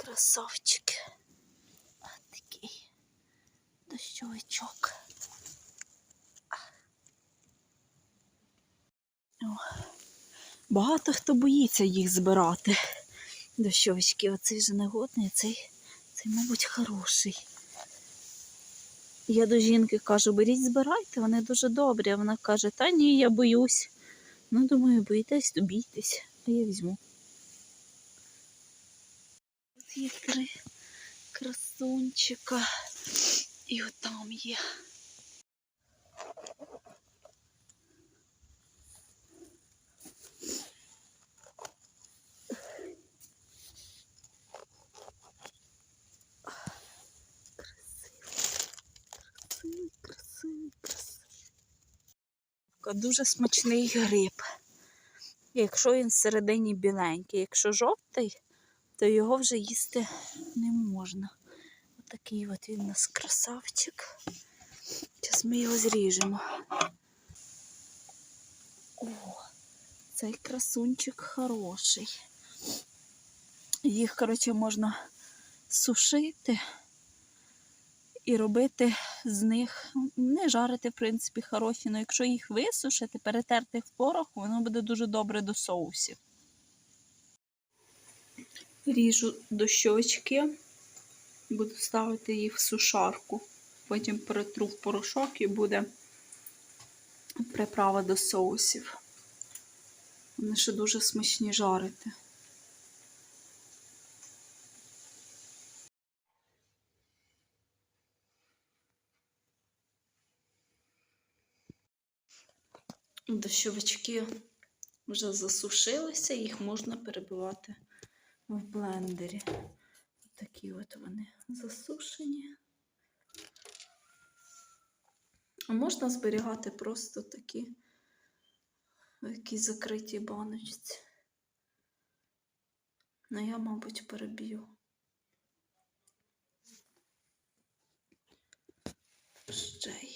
Красавчики. А такий дощовичок. Багато хто боїться їх збирати. Дощовички, оцей вже негодний, цей, цей, мабуть, хороший. Я до жінки кажу, беріть, збирайте, вони дуже добрі. А вона каже, та ні, я боюсь. Ну, думаю, боїтесь, то бійтесь, а я візьму. Є три красунчика. І є. Красивий, красивий, красивий. Дуже смачний гриб. Якщо він всередині біленький, якщо жовтий, то його вже їсти не можна. Отакий от він у нас красавчик. Зараз ми його зріжемо. О, цей красунчик хороший. Їх, коротше, можна сушити і робити з них, не жарити, в принципі, хороші, але якщо їх висушити, перетерти в порох, воно буде дуже добре до соусів. Ріжу дощочки, буду ставити їх в сушарку. Потім перетру в порошок і буде приправа до соусів. Вони ще дуже смачні жарити. Дощовички вже засушилися, їх можна перебивати в блендері. Такі от вони засушені. А можна зберігати просто такі в якійсь закритій баночці. Ну, я, мабуть, переб'ю. Ще.